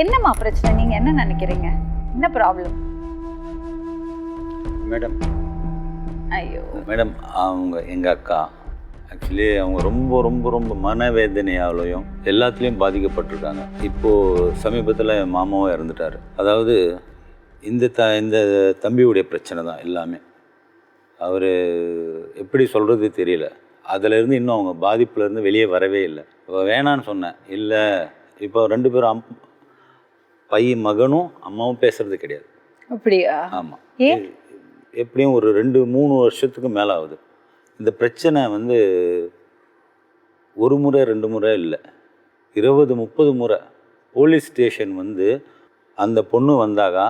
என்னம்மா பிரச்சனை? நீங்க என்ன நினைக்கிறீங்க? என்ன ப்ராப்ளம் மேடம். ஐயோ. மேடம் அவங்க எங்கள் அக்கா. ஆக்சுவலி அவங்க ரொம்ப ரொம்ப ரொம்ப மனவேதனையாலையும் எல்லாத்துலேயும் பாதிக்கப்பட்டிருக்காங்க. இப்போது சமீபத்தில் என் மாமாவும் இறந்துட்டார். அதாவது இந்த த இந்த தம்பியுடைய பிரச்சனை தான் எல்லாமே. அவர் எப்படி சொல்கிறது தெரியல. அதிலேருந்து இன்னும் அவங்க பாதிப்புலேருந்து வெளியே வரவே இல்லை. வேணான்னு சொன்னேன். இல்லை இப்போ ரெண்டு பேரும் பையன் மகனும் அம்மாவும் பேசுறது கிடையாது. அப்படியா? ஆமாம் ஏன்? எப்படியும் ஒரு ரெண்டு மூணு வருஷத்துக்கு மேலே ஆகுது இந்த பிரச்சனை வந்து ஒரு முறை ரெண்டு முறை இல்லை. இருபது முப்பது முறை போலீஸ் ஸ்டேஷன் வந்து அந்த பொண்ணு வந்தாக்கா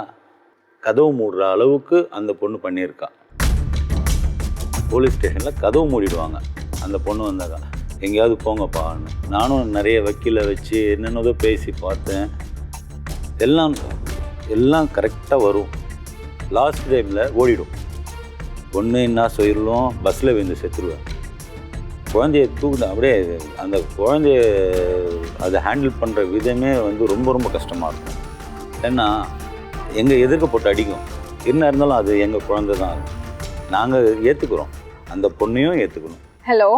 கதவு மூடுற அளவுக்கு அந்த பொண்ணு பண்ணியிருக்கா. போலீஸ் ஸ்டேஷனில் கதவு மூடிடுவாங்க. அந்த பொண்ணு வந்தாக்கா எங்கேயாவது போங்கப்பான்னு நானும் நிறைய வக்கீலை வச்சு என்னென்னதோ பேசி பார்த்தேன். எல்லாம் எல்லாம் கரெக்டாக வரும். லாஸ்ட் டைமில் ஓடிடும். பொண்ணு என்ன சொல்லிடலும் பஸ்ஸில் விழுந்து செத்துருவேன். குழந்தைய தூக்குது அப்படியே அந்த குழந்தைய அதை ஹேண்டில் பண்ணுற விதமே வந்து ரொம்ப ரொம்ப கஷ்டமாக இருக்கும். ஏன்னா எங்கள் எதிர்க்க போட்டு அடிக்கும். என்ன இருந்தாலும் அது எங்கள் குழந்தை தான் நாங்கள் ஏற்றுக்குறோம் அந்த பொண்ணையும் ஏற்றுக்கணும் ஹலோ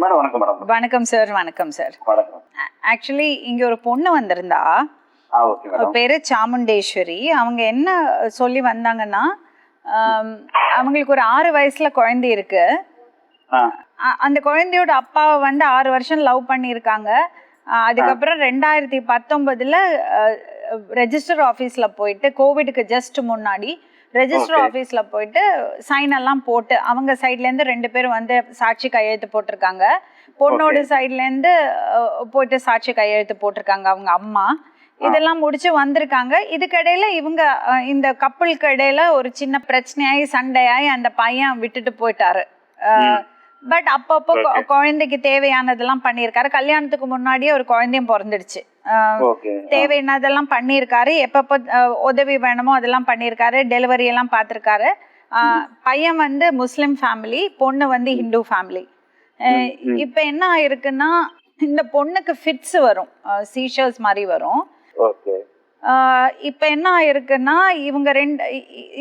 மேடம் வணக்கம் மேடம். வணக்கம் சார் வணக்கம் சார் வணக்கம். ஆக்சுவலி இங்க ஒரு பொண்ணு வந்திருந்தா பேரு சாமுண்டேஸ்வரி. அவங்க என்ன சொல்லி வந்தாங்கன்னா அவங்களுக்கு ஒரு ஆறு வயசுல குழந்தை இருக்கு. அந்த குழந்தையோட அப்பாவை வந்து ஆறு வருஷம் லவ் பண்ணியிருக்காங்க. அதுக்கப்புறம் ரெண்டாயிரத்தி பத்தொன்பதுல ரெஜிஸ்டர் ஆஃபீஸ்ல போயிட்டு கோவிடுக்கு ஜஸ்ட் முன்னாடி ரெஜிஸ்டர். ஆஃபீஸ்ல போயிட்டு சைன் எல்லாம் போட்டு அவங்க சைட்ல இருந்து ரெண்டு பேரும் வந்து சாட்சி கையெழுத்து போட்டிருக்காங்க. பொண்ணோட சைட்ல இருந்து அஹ், போயிட்டு சாட்சி கையெழுத்து போட்டிருக்காங்க அவங்க அம்மா. இதெல்லாம் முடிச்சு வந்திருக்காங்க. இதுக்கிடையில இவங்க இந்த கப்பலுக்கு இடையில ஒரு சின்ன பிரச்சனையாயி சண்டையாயி அந்த பையன் விட்டுட்டு போயிட்டாரு. பட் அப்பப்போ. குழந்தைக்கு தேவையானதெல்லாம் பண்ணியிருக்காரு. கல்யாணத்துக்கு முன்னாடியே ஒரு குழந்தையும் பிறந்துடுச்சு. தேவையானதெல்லாம் பண்ணியிருக்காரு. எப்பப்போ உதவி வேணுமோ அதெல்லாம் பண்ணியிருக்காரு. டெலிவரி எல்லாம் பார்த்துருக்காரு. பையன் வந்து முஸ்லிம் ஃபேமிலி பொண்ணு வந்து ஹிந்து ஃபேமிலி. இப்போ என்ன ஆயிருக்குன்னா இந்த பொண்ணுக்கு ஃபிட்ஸ் வரும். சீஷர்ஸ் மாதிரி வரும். இப்போ என்ன ஆயிருக்குன்னா இவங்க ரெண்டு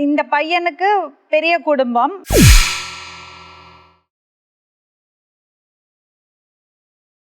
இந்த பையனுக்கு பெரிய குடும்பம்.